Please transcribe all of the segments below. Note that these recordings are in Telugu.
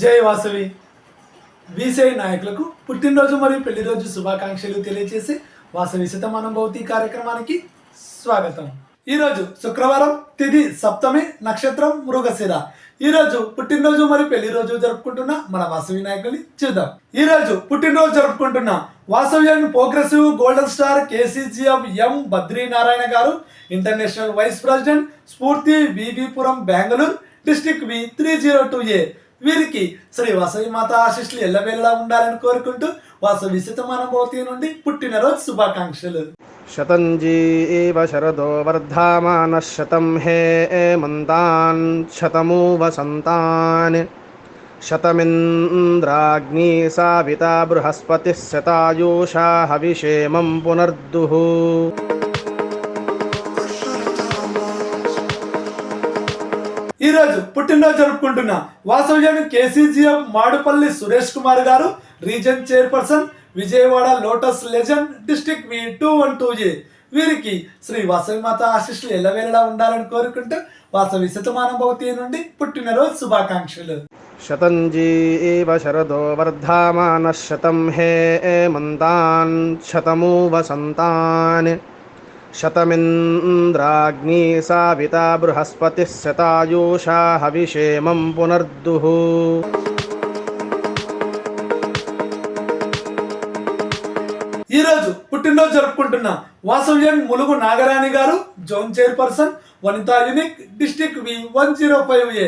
జై వాసవి బీసీఐ నాయకులకు పుట్టినరోజు మరియు పెళ్ళి రోజు శుభాకాంక్షలు తెలియజేసి వాసవి శతమానం భౌతి కార్యక్రమానికి స్వాగతం. ఈరోజు శుక్రవారం తిథి సప్తమి నక్షత్రం మృగశిర. ఈ రోజు పుట్టినరోజు మరియు పెళ్ళి రోజు జరుపుకుంటున్న మన వాసవి నాయకుల్ని చూద్దాం. ఈ రోజు పుట్టినరోజు జరుపుకుంటున్న Vasavian progressive golden star KCGF M Badrinarayana గారు international vice president Spoorthi విబిపురం Bengaluru district V three zero two A. వీరికి శ్రీ వసవి మాత ఆశిష్లు ఎల్లవేళలా ఉండాలని కోరుకుంటూ వాసవి శతమానభవతి నుండి పుట్టినరోజు శుభాకాంక్షలు. శతంజీ శరదో వర్ధమాన శతం హే మంతాన్ శతమూ వసంతాన్ శతమింద్రాగ్ని సావిత బృహస్పతి శతాయూషా హవిషేమం పునర్దుః. ఈరోజు పుట్టినరోజు జరుపుకుంటున్న వాసవ్యాన్ని కేసీజీఎం మాడుపల్లి సురేష్ కుమార్ గారు region chairperson Vijayawada lotus legend district V two one two G. వీరికి శ్రీ వాసవిమాత ఆశిష్లు ఎల్లవేళలా ఉండాలని కోరుకుంటూ వాసవి శతమానం భవతి నుండి పుట్టినరోజు శుభాకాంక్షలు. శతంజీ శరదో వర్ధమాన శతం హే మంతాన్ శతమూ వసంతాన్ शतमिन्द्राग्नी साविता बृहस्पतिः शतायुषा हविषेमं पुनर्दुः ఈ రోజు పుట్టినరోజు జరుపుకుంటున్న వాసవ్యం ములుగు నాగరాణి గారు zone chairperson Vanitha unique district V one zero five A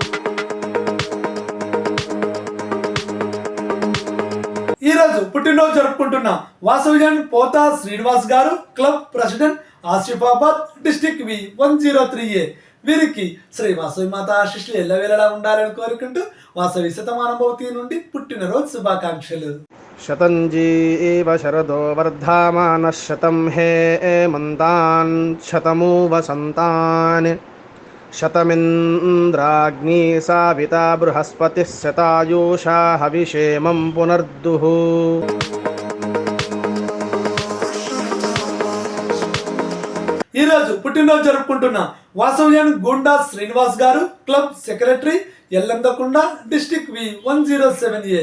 ఈరోజు పుట్టినరోజు జరుపుకుంటున్న వాసవిజన్ పోతా శ్రీనివాస్ గారు club president Asifabad district V one zero three A. వీరికి శ్రీ వాసవి మాత ఆశిష్లు ఎల్లవేళలా ఉండాలని కోరుకుంటూ వాసవి శతమానభవతి నుండి పుట్టినరోజు శుభాకాంక్షలు. శతంజీ ఏవ శరదో వర్ధమాన శతం హే మంతాన్ శతము వసంతాన్ शतमिन्द्राग्नी साविता बृहस्पतिः शतायुषा हविषेमं पुनर्दुः ఈ రోజు పుట్టినరోజు జరుపుకుంటున్న వాసవ్యాన్ గుండా శ్రీనివాస్ గారు club secretary Yellandakunda district V one zero seven A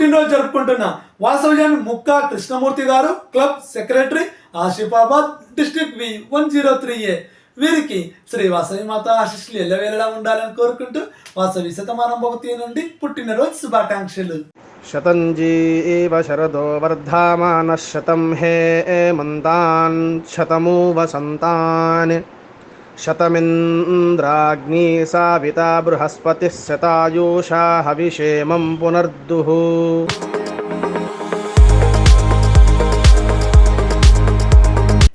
పుట్టినరోజు జరుపుకుంటున్న వాసవజన్ ముక్కా కృష్ణమూర్తి గారు club secretary Asifabad district V one zero three A. వీరికి శ్రీ వాసవి మాత ఆశిష్లు ఎల్లవేళలా ఉండాలని కోరుకుంటూ వాసవి శతమానం భవతి నుండి పుట్టినరోజు శుభాకాంక్షలు. శతంజీ శరదో వర్ధమాన శతం హే మంతాన్ శతమూ వసంతాన్ शतमिन्द्राग्नी साविता बृहस्पतिः शतायुषा हविषेमं पुनर्दुः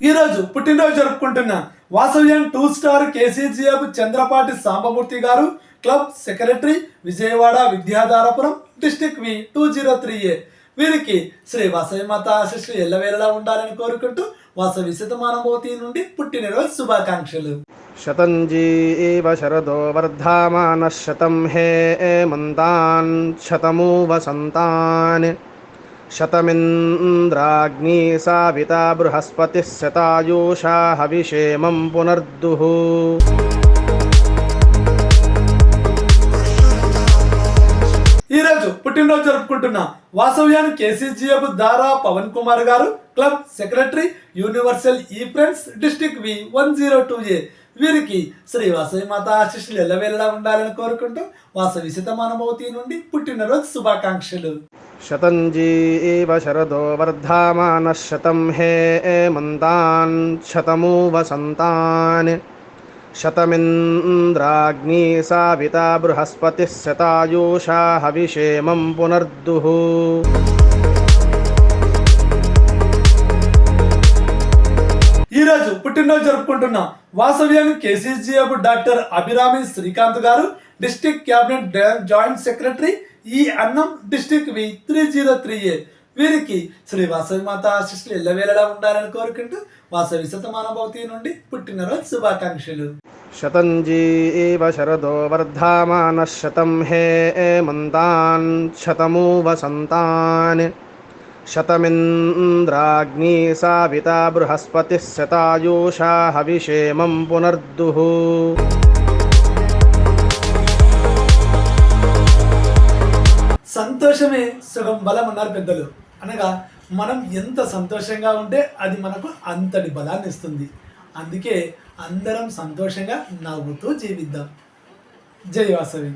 ఈ రోజు పుట్టినరోజు జరుపుకుంటున్న వాసవ్యాన్ two star KCGF Chandrapati Sambamurthy గారు club secretary Vijayawada Vidyadharapuram district V two zero three A వీరికి శ్రీ వాసవి మాత ఆశీస్సులు ఎల్లవేళలా ఉండాలని కోరుకుంటూ వాసవి శతమానభవతి నుండి పుట్టినరోజు శుభాకాంక్షలు शतञ्जी एव शरदो वर्धामानः शतं हे एमन्तान् शतमु वसन्तान् शतमिन्द्राग्नी साविता बृहस्पतिः शतायुषा हविषेमं पुनर्दुः ఈ రోజు పుట్టినరోజు జరుపుకుంటున్న వాసవ్యాన్ కేసీజీఎఫ్ దారా పవన్ కుమార్ గారు క్లబ్ సెక్రటరీ యూనివర్సల్ ఈ friends district V one zero two A వీరికి శ్రీ వాసవి మాత ఆశిష్యులు ఎల్లవేళలా ఉండాలని కోరుకుంటూ వాసవి శతమానభవతి నుండి పుట్టినరోజు శుభాకాంక్షలు. శతంజీ శరదో వర్ధామాన శతం హే మంతాన్ శతమూ వసంతాన్ శతమింద్రాగ్ని సావితా బృహస్పతి శతాయూషా హవిషేమం పునర్దుః. ఈ రోజు పుట్టినరోజు జరుపుకుంటున్నాం వాసవ్యం KCGF doctor Abhirami Srikanth garu district cabinet joint secretary ఈ అన్నం district V three zero three A. వీరికి శ్రీ వాసవి మాత ఆశిస్సులు ఎల్లవేళలా ఉండాలని కోరుకుంటూ వాసవి శతమానభవతి నుండి పుట్టినరోజు శుభాకాంక్షలు. శతంజీవ శరదో వర్ధామాన శతం హే మంతాన్ శతమూ వసంతాన్ శతమింద్రాగ్నీ సావితా బృహస్పతిः శతాయూషా హవిషేమం పునర్దుః. సంతోషమే సుఖం బలం అన్నారు పెద్దలు. అనగా మనం ఎంత సంతోషంగా ఉంటే అది మనకు అంతటి బలాన్ని ఇస్తుంది. అందుకే అందరం సంతోషంగా నవ్వుతూ జీవిద్దాం. జై వాసవి.